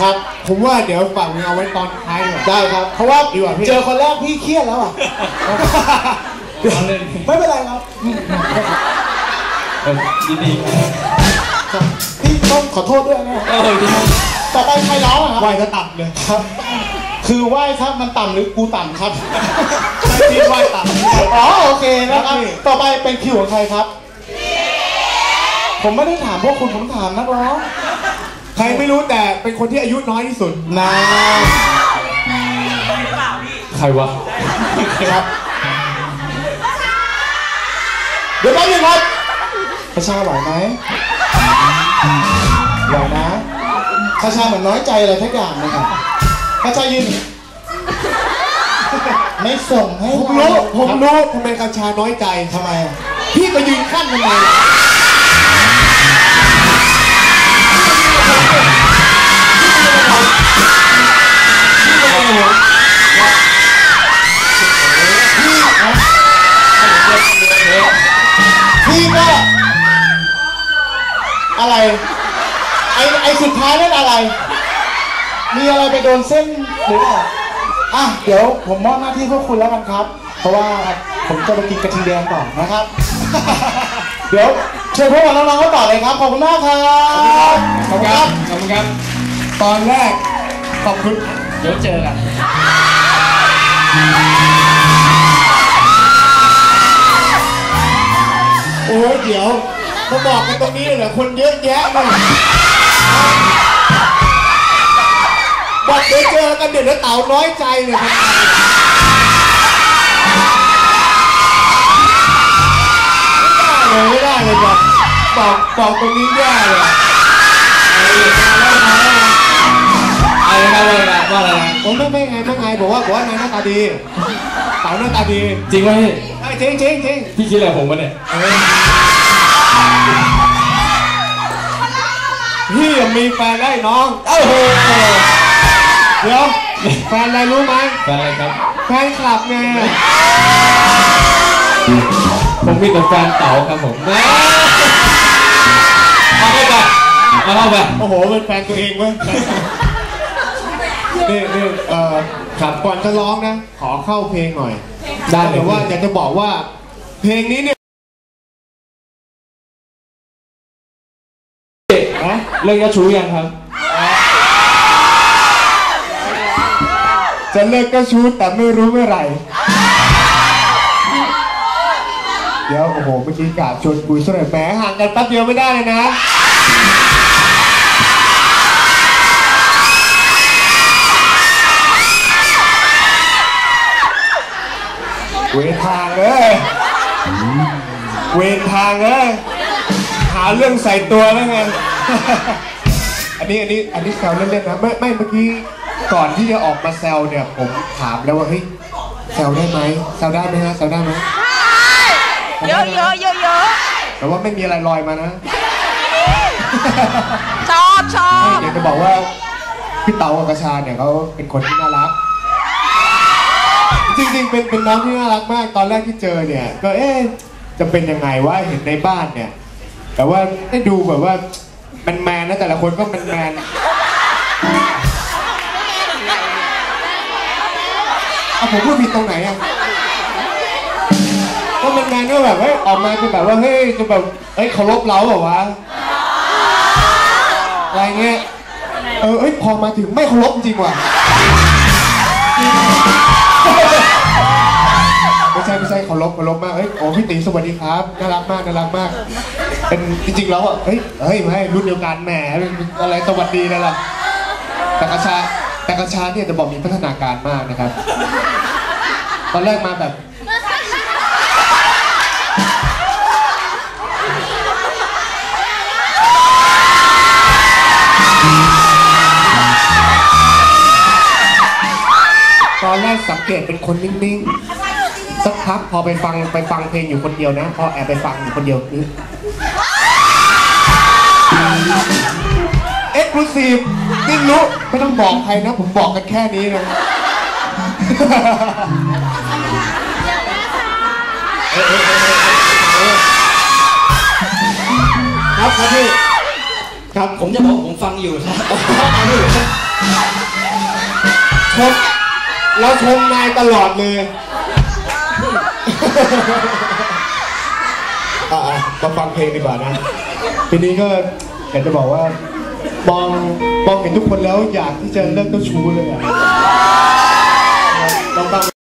ครับผมว่าเดี๋ยวฝากมึงเอาไว้ตอนท้ายดีกว่าได้ครับเพราะว่าดีกว่าพี่เจอคนแรกพี่เครียดแล้วอะเอาเล่นไม่เป็นไรครับเออยินดีครับพี่ต้องขอโทษด้วยนะเออดีต่อไปใครร้องอะครับไหวจะต่ำเลยครับ คือไหว้ครับมันต่ำหรือกูต่ำครับที่ไหวต่ำอ๋อโอเคนะครับครับพี่ต่อไปเป็นคิวของใครครับ ผมไม่ได้ถามพวกคุณผมถามนักร้อง ใครไม่รู้แต่เป็นคนที่อายุน้อยที่สุดนะใครวะครับ เดี๋ยวแป๊บนึงครับคาชาไหวไหมไหวนะคาชาเหมือนน้อยใจอะไรทักอย่างนะครับคาชายืนไม่ส่งให้ผมเรารู้ผมรู้ทำไมกาชาน้อยใจทำไมอะพี่ไปยืนขั้นทำไม พี่ก็อะไรไอไอสุดท้ายนั่นอะไร มีอะไรไปโดนเส้นหรือเปล่าอะเดี๋ยวผมมอบหน้าที่พวกคุณแล้วกันครับ เพราะว่าผมจะไปกินกระทิงแดงต่อนะครับ เดี๋ยว เชิญพวกเราน้องๆเขาต่อเลยครับ ขอบคุณมากครับขอบคุณครับ ขอบคุณครับ ตอนแรกขอบคุณ เดี๋ยวเจอกัน โอ้ยเดี๋ยวมาบอกกันตรงนี้เลยเหรอคนเยอะแยะเลยบอกเดี๋ยวเจอกันเดี๋ยวเต่าน้อยใจเนี่ย บอกบอกตรงนี้แย่เลยอะไรนะว่าอะไรนะว่าอะไรนะผมไม่ไม่ไงไม่ไงบอกว่าบอกว่านายหน้าตาดีเต่าหน้าตาดีจริงไหมพี่ใช่จริงจริงจริงพี่คิดอะไรผมวะเนี่ยพี่ยังมีแฟนได้น้องเอ้าโหเดี๋ยวแฟนอะไรรู้ไหมแฟนอะไรครับ แฟนคลับไงผมมีแต่แฟนเต๋าครับผมเอาเข้าไป เอาเข้าไปโอ้โหเป็นแฟนตัวเองเว้ยนี่นี่เอ่อครับก่อนจะร้องนะ ขอเข้าเพลงหน่อย ได้เลแต่ยว่าอยากจะบอกว่า เพลงนี้เนี่ยนะเลิกยาชูยังครับ จะเลิกก็ชูแต่ไม่รู้เมื่อไหร่ เดี๋ยวโอ้โหเมื่อกี้กาดชวนคุยซะหน่อยแหมห่างกันแป๊บเดียวไม่ได้เลยนะ เวรทางเอ้ยเวรทางเอ้ยหาเรื่องใส่ตัวแล้วไง อันนี้อันนี้อันนี้แซวเล่นๆนะไม่ไม่เมื่อกี้ก่อนที่จะออกมาแซวเนี่ยผมถามแล้วว่าเฮ้ยแซวได้ไหมแซวได้ไหมฮะแซวได้ไหมเยอะเยอะเยอะเยอะแต่ว่าไม่มีอะไรลอยมานะ ชอบชอบอยากจะบอกว่าพี่เต๋ากับกระชาเนี่ยเขาเป็นคนที่น่ารัก จริงๆ เป็นเป็นน้องที่น่ารักมาก ตอนแรกที่เจอเนี่ย ก็เอ๊ะจะเป็นยังไงว่าเห็นในบ้านเนี่ย แต่ว่าได้ดูแบบว่าแมนแมนๆนะแต่ละคนก็แมนแมนๆเอาผมพูดผิดตรงไหนอะก็แมนแมนๆก็แบบเฮ้ยออกมาคือแบบว่าเฮ้ยจะแบบเฮ้ยเคารพเราแบบว่าวะอะไรเงี้ยเออเอ้ยพอมาถึงไม่เคารพจริงว่ะ ใช่ไม่ใช่เคารพเคารพมากเฮ้ยโอ้พี่ตีสวัสดีครับน่ารักมากน่ารักมาก เป็นจริงๆแล้วอะเฮ้ยเฮ้ยไม่รุ่นเดียวกันแหมเป็นอะไรสวัสดีเลยล่ะแต่กระชาแต่กระชาเนี่ยจะบอกมีพัฒนาการมากนะครับ ตอนแรกมาแบบตอนแรกสังเกตเป็นคนนิ่งๆ สักพักพอไปฟังไปฟังเพลงอยู่คนเดียวนะ พอแอบไปฟังอยู่คนเดียวนี่เอ็กซ์คลูซีฟนี่รู้ไม่ต้องบอกใครนะ ผมบอกกันแค่นี้นะครับครับพี่ครับผมจะบอกว่าผมฟังอยู่ครับชมเราชมนายตลอดเลย อะอะมาฟังเพลงดีกว่านะ ทีนี้ก็อยากจะบอกว่า มองมองเห็นทุกคนแล้วอยากที่จะเลิกเจ้าชู้เลยอะลองฟัง